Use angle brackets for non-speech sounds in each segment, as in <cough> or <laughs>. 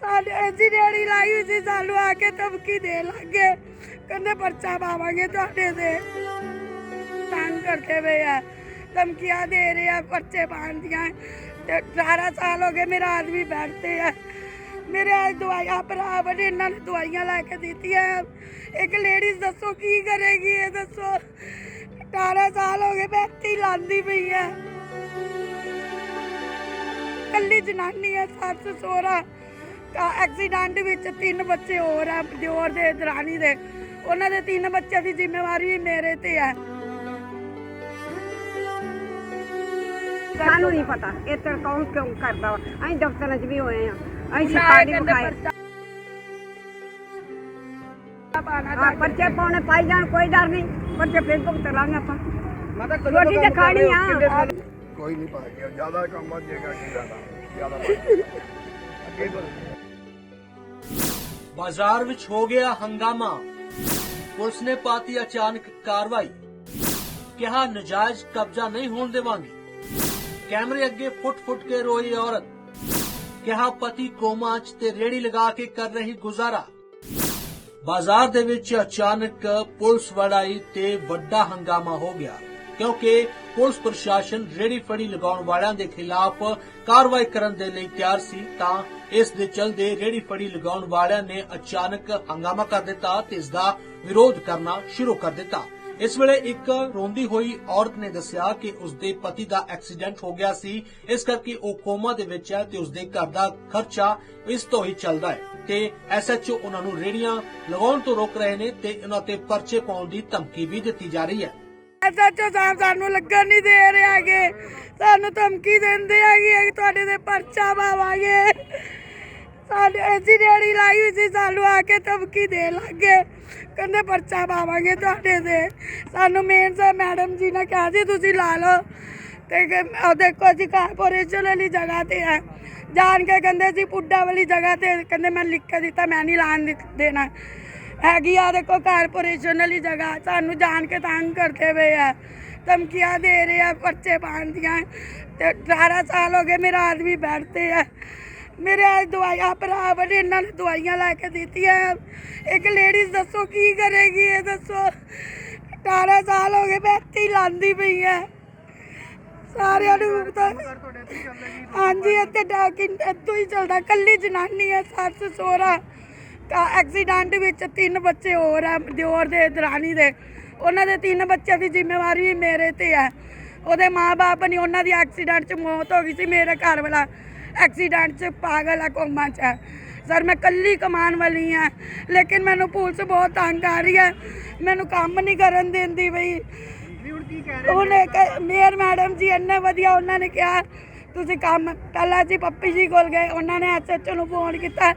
ਸਾਡੇ ਅਸੀਂ ਰੇੜੀ ਲਾਈ ਹੋਈ ਸੀ, ਸਾਨੂੰ ਆ ਕੇ ਧਮਕੀ ਦੇ ਲੱਗੇ ਕਹਿੰਦੇ ਪਰਚਾ ਪਾਵਾਂਗੇ ਤੁਹਾਡੇ ਤੇ। ਤੰਗ ਕਰਦੇ ਪਏ ਆ। ਧਮਕੀਆਂ ਦੇ ਰਹੇ ਆ, ਪਰਚੇ ਪਾਉਣ ਦੀਆਂ। ਤੇ 18 ਸਾਲ ਹੋ ਗਏ ਮੇਰਾ ਆਦਮੀ ਬੈਠਦੇ ਆ। ਮੇਰੇ ਅੱਜ ਦਵਾਈਆਂ, ਭਰਾ ਬੜੇ ਇਹਨਾਂ ਨੇ ਦਵਾਈਆਂ ਲੈ ਕੇ ਦਿੱਤੀਆਂ। ਇੱਕ ਲੇਡੀਜ਼ ਦੱਸੋ ਕੀ ਕਰੇਗੀ, ਇਹ ਦੱਸੋ। 18 ਸਾਲ ਹੋ ਗਏ ਬੈਠੀ ਲਾਂਦੀ ਪਈ ਆ। ਕੱਲੀ ਜਨਾਨੀ ਹੈ ਸੱਸ, ਸੋਹਰਾ। ਤਾਂ ਐਕਸੀਡੈਂਟ ਵਿੱਚ ਤਿੰਨ ਬੱਚੇ ਹੋਰ ਆ ਦਿਓਰ ਦੇ ਦਰਾਣੀ ਦੇ। ਉਹਨਾਂ ਦੇ ਤਿੰਨ ਬੱਚਿਆਂ ਦੀ ਜ਼ਿੰਮੇਵਾਰੀ ਵੀ ਮੇਰੇ ਤੇ ਹੈ ਸਾਨੂੰ ਨਹੀਂ ਪਤਾ। ਇਹ ਤਾਂ ਕੌਣ ਕਿਉਂ ਕਰਦਾ ਵਾ? ਅਸੀਂ ਦਫ਼ਤਰਾਂ 'ਚ ਵੀ ਹੋਏ ਆ। ਅਸੀਂ ਸਰਕਾਰੀ ਵਿਖਾਏ ਹਾਂ ਪਰਚੇ ਪਾਉਣੇ ਪਾਈ ਜਾਣ ਕੋਈ ਡਰ ਨਹੀਂ। ਪਰਚੇ ਫਿਰ ਭੁਗਤ ਲਾਂਗੇ ਆਪਾਂ। ਰੋਟੀ ਤੇ ਖਾਣੀ ਆ? ਕੋਈ ਨਹੀਂ ਪਾ ਗਿਆ ਜ਼ਿਆਦਾ ਕੰਮ ਜਾਏਗਾ ਕੀ ਜ਼ਿਆਦਾ ਜ਼ਿਆਦਾ <laughs> ਅੱਗੇ ਬੋਲ ਬਾਜ਼ਾਰ ਵਿੱਚ ਹੋ ਗਿਆ ਹੰਗਾਮਾ। ਪੁਲਿਸ ਨੇ ਪਾਤੀ ਅਚਾਨਕ ਕਾਰਵਾਈ। ਕਿਹਾ, ਨਜਾਇਜ਼ ਕਬਜ਼ਾ ਨਹੀਂ ਹੋਣ ਦੇਵਾਂਗੇ। ਕੈਮਰੇ ਅੱਗੇ ਫੁੱਟ-ਫੁੱਟ ਕੇ ਰੋਈ ਔਰਤ। ਕਿਹਾ, ਪਤੀ ਕੋਮਾ 'ਚ ਤੇ ਰੇੜੀ ਲਗਾ ਕੇ ਕਰ ਰਹੀ ਗੁਜ਼ਾਰਾ। ਬਾਜ਼ਾਰ ਦੇ ਵਿੱਚ ਅਚਾਨਕ ਪੁਲਿਸ ਵੜਾਈ ਤੇ ਵੱਡਾ ਹੰਗਾਮਾ ਹੋ ਗਿਆ, ਕਿਉਂਕਿ ਪੁਲਿਸ ਪ੍ਰਸ਼ਾਸਨ ਰੇੜੀ ਫੜੀ ਲਗਾਉਣ ਵਾਲਿਆਂ ਦੇ ਖਿਲਾਫ ਕਾਰਵਾਈ ਕਰਨ ਦੇ ਲਈ ਤਿਆਰ ਸੀ, ਤਾਂ ਇਸ ਦੇ ਚਲਦੇ ਰੇੜੀ ਫੜੀ ਲਗਾਉਣ ਵਾਲਿਆਂ ਨੇ ਅਚਾਨਕ ਹੰਗਾਮਾ ਕਰ ਦਿੱਤਾ ਤੇ ਇਸ ਦਾ ਵਿਰੋਧ ਕਰਨਾ ਸ਼ੁਰੂ ਕਰ ਦਿੱਤਾ। ਇਸ ਵੇਲੇ ਇੱਕ ਰੋਂਦੀ ਹੋਈ ਔਰਤ ਨੇ ਦੱਸਿਆ ਕਿ ਉਸ ਦੇ ਪਤੀ ਦਾ ਐਕਸੀਡੈਂਟ ਹੋ ਗਿਆ ਸੀ। ਇਸ ਕਰਕੇ ਉਹ ਕੋਮਾ ਦੇ ਵਿੱਚ ਹੈ ਤੇ ਉਸਦੇ ਘਰ ਦਾ ਖਰਚਾ ਇਸ ਤੋਂ ਹੀ ਚੱਲਦਾ ਹੈ ਤੇ ਐਸਐਚਓ ਉਹਨਾਂ ਨੂੰ ਰੇੜੀਆਂ ਲਗਾਉਣ ਤੋਂ ਰੋਕ ਰਹੇ ਨੇ ਤੇ ਉਹਨਾਂ ਤੇ ਪਰਚੇ ਪਾਉਣ ਦੀ ਧਮਕੀ ਵੀ ਦਿੱਤੀ ਜਾ ਰਹੀ ਹੈ। ਐਸਐਚਓ ਸਾਹਿਬ ਸਾਨੂੰ ਲੱਗਣ ਨਹੀਂ ਦੇ ਰਹੇ ਹੈਗੇ। ਸਾਨੂੰ ਧਮਕੀ ਦਿੰਦੇ ਹੈਗੇ ਕਿ ਤੁਹਾਡੇ ਤੇ ਪਰਚਾ ਪਾਵਾਂਗੇ। ਸਾਡੇ ਅਸੀਂ ਰੇੜੀ ਲਾਈ ਹੋਈ ਸੀ, ਸਾਨੂੰ ਆ ਕੇ ਧਮਕੀ ਦੇ ਲੱਗੇ ਕਹਿੰਦੇ ਪਰਚਾ ਪਾਵਾਂਗੇ ਤੁਹਾਡੇ ਤੇ। ਸਾਨੂੰ ਮੇਨ ਸਾਹਿਬ ਮੈਡਮ ਜੀ ਨੇ ਕਿਹਾ ਸੀ, ਤੁਸੀਂ ਲਾ ਲਓ। ਤੇ ਦੇਖੋ ਜੀ ਕਾਰਪੋਰੇਸ਼ਨ ਵਾਲੀ ਜਗ੍ਹਾ ਤੇ ਹੈ ਜਾਣ ਕੇ ਕਹਿੰਦੇ ਸੀ ਪੁੱਡਾ ਵਾਲੀ ਜਗ੍ਹਾ ਤੇ। ਕਹਿੰਦੇ ਮੈਂ ਲਿਖ ਕੇ ਦਿੱਤਾ, ਮੈਂ ਨਹੀਂ ਲਾਣ ਦੇਣਾ। ਹੈਗੀ ਆ ਦੇਖੋ ਕਾਰਪੋਰੇਸ਼ਨ ਵਾਲੀ ਜਗ੍ਹਾ। ਸਾਨੂੰ ਜਾਣ ਕੇ ਤੰਗ ਕਰਦੇ ਪਏ ਆ। ਧਮਕੀਆਂ ਦੇ ਰਹੇ ਆ ਪਰਚੇ ਪਾਉਣ ਦੀਆਂ। ਤੇ 18 ਸਾਲ ਹੋ ਗਏ ਮੇਰਾ ਆਦਮੀ ਬੈਠਦੇ ਆ। ਮੇਰੇ ਅੱਜ ਦਵਾਈਆਂ ਭਰਾ ਬੜੇ ਇਹਨਾਂ ਨੇ ਦਵਾਈਆਂ ਲੈ ਕੇ ਦਿੱਤੀਆਂ। ਇੱਕ ਲੇਡੀਜ਼ ਦੱਸੋ ਕੀ ਕਰੇਗੀ ਇਹ ਦੱਸੋ। 18 ਸਾਲ ਹੋ ਗਏ ਬੈਠੀ ਲਾਂਦੀ ਪਈ ਆ। ਸਾਰਿਆਂ ਨੂੰ ਤਾਂ ਹਾਂਜੀ ਇੱਥੇ ਡਾਕਿਨ ਇੱਥੋਂ ਹੀ ਚੱਲਦਾ। ਕੱਲੀ ਜਨਾਨੀ ਹੈ ਸੱਸ ਸੋਹਰਾ। ਐਕਸੀਡੈਂਟ ਵਿੱਚ ਤਿੰਨ ਬੱਚੇ ਹੋਰ ਆ ਦਿਓਰ ਦੇ ਦਰਾਣੀ ਦੇ। ਉਹਨਾਂ ਦੇ ਤਿੰਨ ਬੱਚਿਆਂ ਦੀ ਜ਼ਿੰਮੇਵਾਰੀ ਵੀ ਮੇਰੇ ਤੇ ਹੈ ਉਹਦੇ ਮਾਪੇ ਨਹੀਂ ਉਹਨਾਂ ਦੀ ਐਕਸੀਡੈਂਟ 'ਚ ਮੌਤ ਹੋ ਗਈ ਸੀ ਮੇਰੇ ਘਰ ਵਾਲਾ ਐਕਸੀਡੈਂਟ 'ਚ ਪਾਗਲ ਆ ਕੋਮਾ 'ਚ। ਹੈ ਸਰ ਮੈਂ ਕੱਲੀ ਕਮਾਉਣ ਵਾਲੀ ਆ ਲੇਕਿਨ ਮੈਨੂੰ ਪੁਲਿਸ ਬਹੁਤ ਤੰਗ ਕਰ ਰਹੀ ਹੈ ਮੈਨੂੰ ਕੰਮ ਨਹੀਂ ਕਰਨ ਦਿੰਦੀ ਬਈ ਉਹਨੇ ਮੇਅਰ ਮੈਡਮ ਜੀ ਇੰਨੇ ਵਧੀਆ ਉਹਨਾਂ ਨੇ ਕਿਹਾ ਤੁਸੀਂ ਕੰਮ ਪਹਿਲਾਂ ਜੀ ਪੱਪੀ ਜੀ ਕੋਲ ਗਏ ਉਹਨਾਂ ਨੇ ਐਸਐਚਓ ਨੂੰ ਫੋਨ ਕੀਤਾ।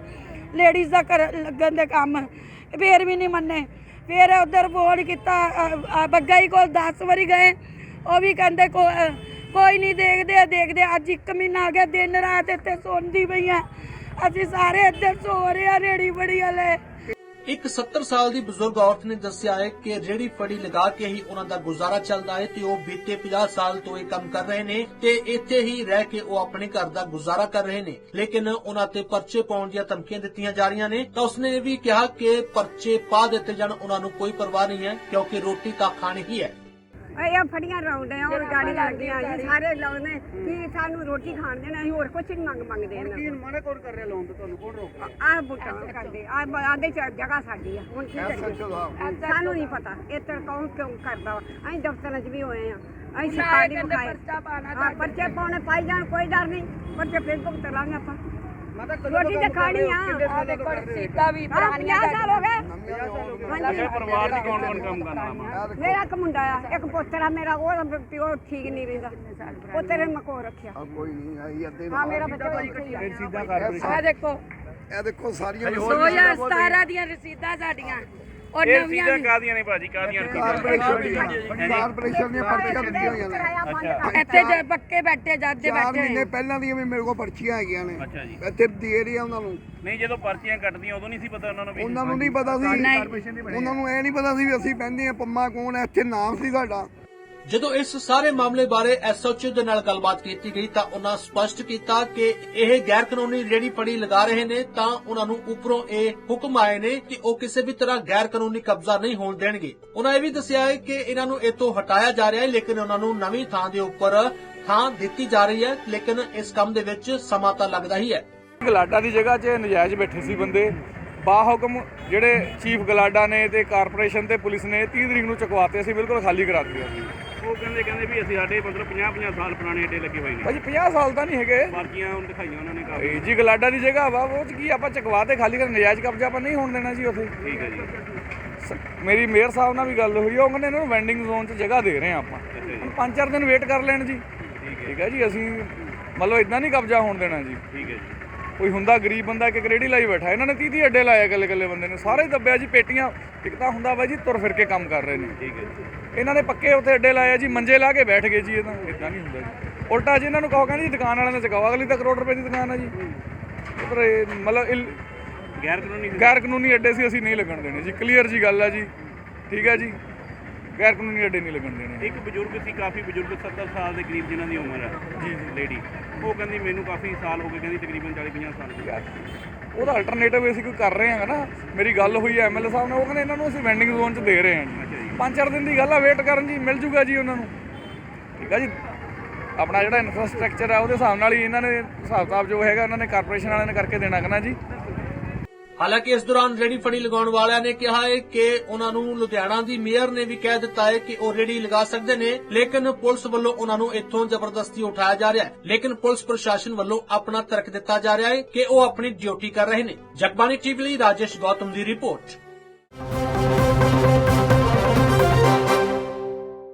ਲੇਡੀਜ਼ ਦਾ ਕਰ ਲੱਗਣ ਦੇ ਕੰਮ ਫੇਰ ਵੀ ਨਹੀਂ ਮੰਨੇ। ਫਿਰ ਉਧਰ ਫੋਨ ਕੀਤਾ ਅ, ਅ, ਬੱਗਾ ਜੀ ਕੋਲ 10 ਵਾਰੀ ਗਏ। ਉਹ ਵੀ ਕਹਿੰਦੇ ਕੋ- ਅ, ਕੋਈ ਨਹੀਂ ਦੇਖਦੇ ਦੇਖਦੇ ਅੱਜ ਇੱਕ ਮਹੀਨਾ ਆ ਗਿਆ ਦਿਨ ਰਾਤ ਇੱਥੇ ਸੌਂਦੀ ਪਈ ਪਈਆਂ ਅਸੀਂ ਸਾਰੇ ਇੱਧਰ ਸੋ ਰਹੇ ਆ ਰੇੜੀ ਬੜੀ ਵਾਲੇ ਇੱਕ 70 ਸਾਲ ਦੀ ਬਜ਼ੁਰਗ ਔਰਤ ਨੇ ਦੱਸਿਆ ਹੈ ਕਿ ਰੇੜੀ ਫੜੀ ਲਗਾ ਕੇ ਹੀ ਉਹਨਾਂ ਦਾ ਗੁਜ਼ਾਰਾ ਚੱਲਦਾ ਹੈ ਤੇ ਉਹ ਬੀਤੇ 50 ਸਾਲ ਤੋਂ ਇਹ ਕੰਮ ਕਰ ਰਹੇ ਨੇ ਤੇ ਇੱਥੇ ਹੀ ਰਹਿ ਕੇ ਉਹ ਆਪਣੇ ਘਰ ਦਾ ਗੁਜ਼ਾਰਾ ਕਰ ਰਹੇ ਨੇ। ਲੇਕਿਨ ਉਹਨਾਂ ਤੇ ਪਰਚੇ ਪਾਉਣ ਦੀਆਂ ਧਮਕੀਆਂ ਦਿੱਤੀਆਂ ਜਾ ਰਹੀਆਂ ਨੇ। ਤਾਂ ਉਸਨੇ ਇਹ ਵੀ ਕਿਹਾ ਕਿ ਪਰਚੇ ਪਾ ਦਿੱਤੇ ਜਾਣ, ਉਹਨਾਂ ਨੂੰ ਕੋਈ ਪਰਵਾਹ ਨਹੀਂ ਹੈ, ਕਿਉਂਕਿ ਰੋਟੀ ਤਾਂ ਖਾਣੀ ਹੀ ਹੈ। ਇਹ ਫੜੀਆਂ ਲਾਉਂਦੇ ਆ ਉਹ ਗਾੜੀ ਲੱਗਦੀਆਂ ਜੀ ਸਾਰੇ ਲਾਉਂਦੇ। ਕਿ ਸਾਨੂੰ ਰੋਟੀ ਖਾਣ ਦੇਣਾ ਅਸੀਂ ਹੋਰ ਕੁਝ ਨਹੀਂ ਮੰਗ ਮੰਗਦੇ ਇਹਨਾਂ ਮਨਾ ਕੌਣ ਕਰ ਰਿਹਾ ਲੋਨ ਤੇ ਤੁਹਾਨੂੰ? ਕੌਣ ਰੋਕ ਆਹ ਬੁੱਟਾ ਕਰਦੇ ਆ ਆਦੇ ਚ ਜਗ੍ਹਾ ਸਾਡੀ ਆ ਹੁਣ ਕੀ ਕਰੀਏ? ਸਾਨੂੰ ਨਹੀਂ ਪਤਾ ਇਹ ਤਾਂ ਕੌਣ ਕਿਉਂ ਕਰਦਾ ਵਾ? ਅਸੀਂ ਦਫ਼ਤਰਾਂ 'ਚ ਵੀ ਹੋਏ ਆ ਅਸੀਂ ਸਰਕਾਰੀ ਵਿਖਾਏ ਹਾਂ ਪਰਚੇ ਪਾਉਣੇ ਪਾਈ ਜਾਣ ਕੋਈ ਡਰ ਨਹੀਂ ਪਰਚੇ ਫਿਰ ਭੁਗਤ ਲਾਂਗੇ ਆਪਾਂ। ਰੋਟੀ ਤੇ ਖਾਣੀ ਆ। ਸੀਤਾ ਵੀ ਹਾਂ 50 ਸਾਲ ਹੋ ਗਏ। ਹਾਂਜੀ ਪਰਿਵਾਰ ਦੀ ਕੌਣ ਕੌਣ ਕੰਮ ਕਰਦਾ ਵਾ? ਮੇਰਾ ਇੱਕ ਮੁੰਡਾ ਆ ਇੱਕ ਪੁੱਤਰ ਆ ਮੇਰਾ ਉਹ ਪਿਓ ਠੀਕ ਨਹੀਂ ਰਹਿੰਦਾ। ਪੁੱਤਰ ਨੇ ਮਕੋ ਰੱਖਿਆ। ਕੋਈ ਨਹੀਂ ਆਈ ਅੱਧੇ ਹਾਂ ਮੇਰਾ ਬੱਚਾ ਇੱਥੇ ਹੀ ਆ ਸਿੱਧਾ ਕਾਰਪੋਰੇਸ਼ਨ ਆ ਦੇਖੋ। ਇਹ ਦੇਖੋ। ਸਾਰੀਆਂ 2017 ਦੀਆਂ ਰਸੀਦਾਂ ਸਾਡੀਆਂ। ਔਰ ਇਹ ਨਵੀਆਂ ਸਿੱਧਾ ਵੀ। ਕਾਦੀਆਂ ਨੇ ਭਾਜੀ ਕਾਦੀਆਂ ਕਾਰਪੋਰੇਸ਼ਨ ਦੀਆਂ ਕਾਰਪੋਰੇਸ਼ਨ ਦੀਆਂ ਪਰਚੀਆਂ ਦਿੱਤੀਆਂ ਹੋਈਆਂ ਨੇ। ਅੱਛਾ। ਇੱਥੇ ਜੇ ਪੱਕੇ ਬੈਠੇ ਜਾਂਦੇ ਚਾਰ ਬੈਠੇ। ਮਹੀਨੇ ਪਹਿਲਾਂ ਦੀਆਂ ਵੀ ਮੇਰੇ ਕੋਲ ਪਰਚੀਆਂ ਹੈਗੀਆਂ ਨੇ। ਅੱਛਾ ਜੀ। ਇੱਥੇ ਦੇ ਰਹੀ ਆ ਉਹਨਾਂ ਨੂੰ। ਨਹੀਂ ਜਦੋਂ ਪਰਚੀਆਂ ਕੱਟਦੀਆਂ ਉਦੋਂ ਨਹੀਂ ਸੀ ਪਤਾ ਉਹਨਾਂ ਨੂੰ ਵੀ ਉਹਨਾਂ ਨੂੰ ਨਹੀਂ ਪਤਾ ਸੀ। ਉਹਨਾਂ ਨੂੰ ਇਹ ਨਹੀਂ ਪਤਾ ਸੀ ਵੀ ਅਸੀਂ ਆ ਪੰਮਾ ਕੌਣ ਹੈ ਇੱਥੇ ਨਾਮ ਸੀ ਸਾਡਾ। ਜਦੋਂ ਇਸ ਸਾਰੇ ਮਾਮਲੇ ਬਾਰੇ ਐਸਐਚਓ ਦੇ ਨਾਲ ਗੱਲਬਾਤ ਕੀਤੀ ਗਈ ਤਾਂ ਉਹਨਾਂ ਸਪਸ਼ਟ ਕੀਤਾ ਕਿ ਇਹ ਗੈਰ ਕਾਨੂੰਨੀ ਰੇੜੀ ਫੜੀ ਲਗਾ ਰਹੇ ਨੇ ਤਾਂ ਉਹਨਾਂ ਨੂੰ ਉੱਪਰੋਂ ਇਹ ਹੁਕਮ ਆਏ ਨੇ ਕਿ ਉਹ ਕਿਸੇ ਵੀ ਤਰ੍ਹਾਂ ਗੈਰ ਕਾਨੂੰਨੀ ਕਬਜ਼ਾ ਨਹੀਂ ਹੋਣ ਦੇਣਗੇ। ਉਹਨਾਂ ਇਹ ਵੀ ਦੱਸਿਆ ਹੈ ਕਿ ਇਹਨਾਂ ਨੂੰ ਇਤੋਂ ਹਟਾਇਆ ਜਾ ਰਿਹਾ ਹੈ, ਲੇਕਿਨ ਉਹਨਾਂ ਨੂੰ ਨਵੀਂ ਥਾਂ ਦੇ ਉੱਪਰ ਥਾਂ ਦਿੱਤੀ ਜਾ ਰਹੀ ਹੈ, ਲੇਕਿਨ ਇਸ ਕੰਮ ਦੇ ਵਿੱਚ ਸਮਾਂ ਤਾਂ ਲੱਗਦਾ ਹੀ ਹੈ। ਗਲਾਡਾ ਦੀ ਜਗ੍ਹਾ 'ਚ ਨਜਾਇਜ਼ ਬੈਠੇ ਸੀ ਬੰਦੇ। ਬਾਹੁਕਮ ਜਿਹੜੇ ਚੀਫ ਗਲਾਡਾ ਨੇ ਤੇ ਕਾਰਪੋਰੇਸ਼ਨ ਤੇ ਪੁਲਿਸ ਨੇ 30 ਤਰੀਕ ਨੂੰ ਚੁਕਵਾਤੇ ਸੀ, ਬਿਲਕੁਲ ਖਾਲੀ ਕਰਾ ਦਿੱਤੇ ਸੀ। ਉਹ ਕਹਿੰਦੇ ਕਹਿੰਦੇ ਵੀ ਅਸੀਂ ਸਾਡੇ ਮਤਲਬ 50 50 ਸਾਲ ਪੁਰਾਣੇ ਅੱਡੇ ਲੱਗੇ ਹੋਏ ਨੇ। ਭਾਜੀ 50 ਸਾਲ ਤਾਂ ਨਹੀਂ ਹੈਗੇ। ਬਾਕੀਆਂ ਹੁਣ ਦਿਖਾਈਆਂ ਉਹਨਾਂ ਨੇ ਕਾਫੀ। ਇਹ ਜੀ ਗਲਾਡਾ ਦੀ ਜਗ੍ਹਾ ਵਾ ਉਹ 'ਚ ਕੀ ਆਪਾਂ ਚੁਕਵਾਤੇ ਖਾਲੀ ਕਰ ਨਜਾਇਜ਼ ਕਬਜ਼ਾ ਆਪਾਂ ਨਹੀਂ ਹੋਣ ਦੇਣਾ ਜੀ ਉੱਥੇ। ਠੀਕ ਹੈ ਜੀ। ਸ- ਮੇਰੀ ਮੇਅਰ ਸਾਹਿਬ ਨਾਲ ਵੀ ਗੱਲ ਹੋਈ ਆ, ਉਹ ਕਹਿੰਦੇ ਇਹਨਾਂ ਨੂੰ ਵੈਂਡਿੰਗ ਜ਼ੋਨ 'ਚ ਜਗ੍ਹਾ ਦੇ ਰਹੇ ਆ ਆਪਾਂ। ਹੁਣ ਪੰਜ ਚਾਰ ਦਿਨ ਵੇਟ ਕਰ ਲੈਣ ਜੀ। ਠੀਕ ਹੈ। ਜੀ ਅਸੀਂ ਮਤਲਬ ਇਦਾਂ ਨਹੀਂ ਕਬਜ਼ਾ ਹੋਣ ਦੇਣਾ ਜੀ। ਠੀਕ ਹੈ ਜੀ। ਕੋਈ ਹੁੰਦਾ ਗਰੀਬ ਬੰਦਾ ਕਿ ਰੇੜੀ ਲਾਈ ਬੈਠਾ ਇਹਨਾਂ ਨੇ 30 30 ਅੱਡੇ ਲਾਇਆ ਇਕੱਲੇ ਇਕੱਲੇ ਬੰਦੇ ਨੇ। ਸਾਰੇ ਦੱਬਿਆ ਜੀ ਪੇਟੀਆਂ ਇੱਕ ਤਾਂ ਹੁੰਦਾ ਵਾ ਜੀ ਤੁਰ ਫਿਰ ਕੇ ਕੰਮ ਕਰ ਰਹੇ ਨੇ। ਠੀਕ ਹੈ ਜੀ। ਇਹਨਾਂ ਨੇ ਪੱਕੇ ਉੱਥੇ ਅੱਡੇ ਲਾਇਆ ਜੀ ਮੰਜੇ ਲਾ ਕੇ ਬੈਠ ਗਏ ਜੀ ਇਹ ਤਾਂ। ਇਦਾਂ ਨਹੀਂ ਹੁੰਦਾ ਜੀ। ਉਲਟਾ ਜੀ ਇਹਨਾਂ ਨੂੰ ਕਹੋ ਕਹਿੰਦੇ ਜੀ ਦੁਕਾਨ ਵਾਲਿਆਂ ਨੇ ਚਕਾਓ ਅਗਲੀ ਤਾਂ ਕਰੋੜ ਰੁਪਏ ਦੀ ਦੁਕਾਨ ਹੈ ਜੀ। ਉਧਰ ਇਹ ਮਤਲਬ ਗੈਰ ਕਾਨੂੰਨੀ ਗੈਰ ਕਾਨੂੰਨੀ ਅੱਡੇ ਸੀ ਅਸੀਂ ਨਹੀਂ ਲੱਗਣ ਦੇਣੇ ਜੀ। ਕਲੀਅਰ ਜੀ ਗੱਲ ਹੈ ਜੀ। ਠੀਕ ਹੈ ਜੀ। ਗੈਰ ਕਾਨੂੰਨੀ ਅੱਡੇ ਨਹੀਂ ਲੱਗਣ ਦੇਣੇ ਇੱਕ ਬਜ਼ੁਰਗ ਸੀ ਕਾਫੀ ਬਜ਼ੁਰਗ 70 ਸਾਲ ਦੇ ਕਰੀਬ ਜਿਨ੍ਹਾਂ ਦੀ ਉਮਰ ਹੈ ਜੀ ਲੇਡੀ ਉਹ ਕਹਿੰਦੀ ਮੈਨੂੰ ਕਾਫੀ ਸਾਲ ਹੋ ਗਏ ਕਹਿੰਦੀ ਤਕਰੀਬਨ 40 50 ਸਾਲ ਹੋ ਗਏ। ਉਹਦਾ ਅਲਟਰਨੇਟਿਵ ਅਸੀਂ ਕੋਈ ਕਰ ਰਹੇ ਹਾਂ ਨਾ। ਮੇਰੀ ਗੱਲ ਹੋਈ ਹੈ ਐਮਐਲਏ ਸਾਹਿਬ ਨਾਲ ਉਹ ਕਹਿੰਦੇ ਇਹਨਾਂ ਨੂੰ ਅਸੀਂ ਵੈਂਡਿੰਗ ਜ਼ੋਨ 'ਚ ਦੇ ਰਹੇ ਹਾਂ ਜੀ। ਪੰਜ ਚਾਰ ਦਿਨ ਦੀ ਗੱਲ ਆ ਵੇਟ ਕਰਨ ਜੀ ਮਿਲ ਜੂਗਾ ਜੀ ਉਹਨਾਂ ਨੂੰ। ਠੀਕ ਆ ਜੀ। ਆਪਣਾ ਜਿਹੜਾ ਇਨਫਰਾਸਟ੍ਰਕਚਰ ਆ ਉਹਦੇ ਹਿਸਾਬ ਨਾਲ ਹੀ ਇਹਨਾਂ ਨੇ ਹਿਸਾਬ ਕਿਤਾਬ ਜੋ ਹੈਗਾ ਉਹਨਾਂ ਨੇ ਕਾਰਪੋਰੇਸ਼ਨ ਵਾਲਿਆਂ ਨੇ ਕਰਕੇ ਦੇਣਾ ਕਹਣਾ ਜੀ। ਹਾਲਾਂਕਿ ਇਸ ਦੌਰਾਨ ਰੇੜੀ ਫੜੀ ਲਗਾਉਣ ਵਾਲਿਆਂ ਨੇ ਕਿਹਾ ਹੈ ਕਿ ਉਹਨਾਂ ਨੂੰ ਲੁਧਿਆਣਾ ਦੀ ਮੇਅਰ ਨੇ ਵੀ ਕਹਿ ਦਿੱਤਾ ਹੈ ਕਿ ਉਹ ਰੇੜੀ ਲਗਾ ਸਕਦੇ ਨੇ, ਲੇਕਿਨ ਪੁਲਿਸ ਵੱਲੋਂ ਉਹਨਾਂ ਨੂੰ ਇੱਥੋਂ ਜ਼ਬਰਦਸਤੀ ਉਠਾਇਆ ਜਾ ਰਿਹਾ ਹੈ। ਲੇਕਿਨ ਪੁਲਿਸ ਪ੍ਰਸ਼ਾਸਨ ਵੱਲੋਂ ਆਪਣਾ ਤਰਕ ਦਿੱਤਾ ਜਾ ਰਿਹਾ ਹੈ ਕਿ ਉਹ ਆਪਣੀ ਡਿਊਟੀ ਕਰ ਰਹੇ ਨੇ। ਜਗਬਾਣੀ ਟੀਵੀ ਲਈ ਰਾਜੇਸ਼ ਗੌਤਮ ਦੀ ਰਿਪੋਰਟ।